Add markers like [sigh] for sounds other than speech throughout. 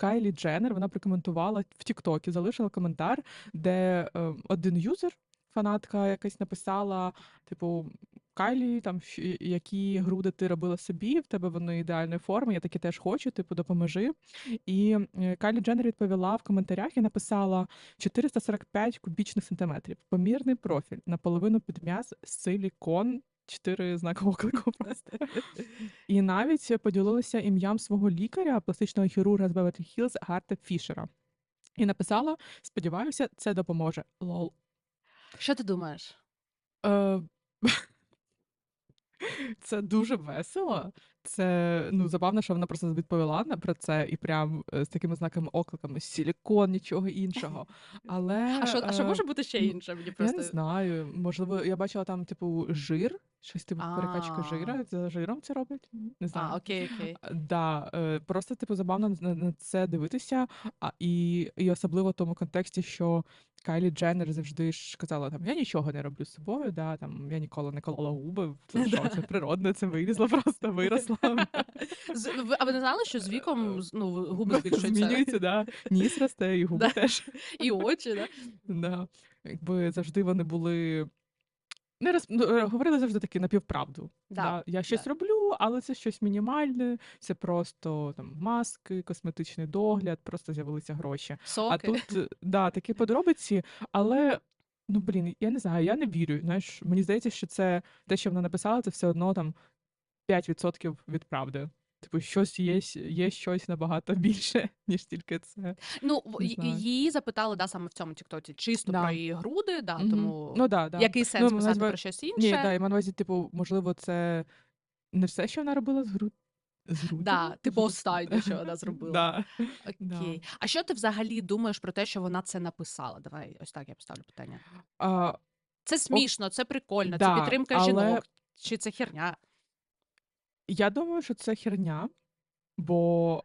Кайлі Дженнер, вона прокоментувала в Тіктокі, залишила коментар, де е, один юзер, фанатка якась написала, типу. Кайлі, там які груди ти робила собі, в тебе вони ідеальної форми, я такі теж хочу, типу, допоможи. І е, Кайлі Дженнер відповіла в коментарях і написала 445 кубічних сантиметрів, помірний профіль, наполовину під м'яз, силікон, чотири знаки оклику просто. І навіть поділилася ім'ям свого лікаря, пластичного хірурга з Беверлі Хілз Гарта Фішера. І написала: сподіваюся, це допоможе. Лол. Що ти думаєш? Е, [laughs] Це дуже весело. Це ну забавно, що вона просто відповіла на про це і прям е, з такими знаками окликами силікон, нічого іншого. Але А що, а що е, може бути ще інше? Мені я не знаю. Можливо, я бачила там, типу, жир, щось типу перекачка А. жира. За жиром це роблять? Не знаю. А, окей, окей. Да, е, просто типу забавно на, на це дивитися, а і, і особливо в тому контексті, що Кайлі Дженнер завжди ж казала там: я нічого не роблю з собою, да, там я ніколи не колола губи. Це [laughs] що це природне, це вилізло, просто виросла. [laughs] [laughs] З- ви- А ви не знали, що з віком з- ну, губи збільшуються? Змінюється, да. Ніс росте, і губи Да. теж. І очі, да? Да. Якби завжди вони були. Не роз... ну, е, говорили завжди таки напівправду. Да, Я щось да. роблю, але це щось мінімальне, це просто там маски, косметичний догляд, просто з'явилися гроші. Соки. А тут е, да, такі [laughs] подробиці, але ну блін, я не знаю, я не вірю. Знаєш, мені здається, що це те, що вона написала, це все одно там 5% від правди. Типу, щось є, є щось набагато [laughs] більше, ніж тільки це. Ну, її запитали да, саме в цьому тіктоці, чисто Да. про її груди, да, Мгм. тому Ну да, да. який сенс Ну, писати назва- про щось інше? Ні, да, я маю увазі, типу, можливо, це не все, що вона робила з груд. Да, типу останнє, що вона [laughs] зробила. Да. Окей. А що ти взагалі думаєш про те, що вона це написала? Давай ось так я поставлю питання. А, Це смішно, це прикольно, да, це підтримка але- жінок. Чи це херня? Я думаю, що це херня, бо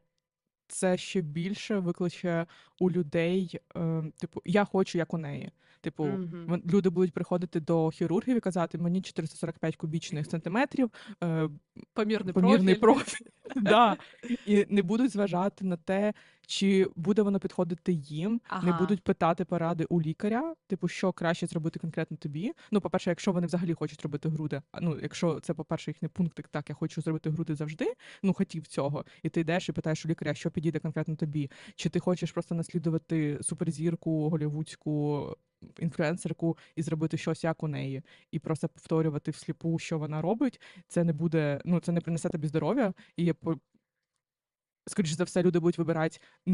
це ще більше викличе у людей, е, типу, я хочу, як у неї. Типу, Мгм. вон- люди будуть приходити до хірургів і казати, мені 445 кубічних сантиметрів, е, Помірний, помірний профіль. профіль. [laughs] да. [laughs] І не будуть зважати на те, чи буде воно підходити їм, не будуть питати поради у лікаря, типу, що краще зробити конкретно тобі. Ну, по-перше, якщо вони взагалі хочуть робити груди, ну, якщо це, по-перше, їхній пунктик, так, я хочу зробити груди завжди, ну, хотів цього, і ти йдеш і питаєш у лікаря, що підійде конкретно тобі, чи ти хочеш просто наслідувати суперзірку, голівудську інфлюенсерку і зробити щось як у неї, і просто повторювати всліпу, що вона робить, це не буде, ну це не принесе тобі здоров'я, і скоріше за все, люди будуть вибирати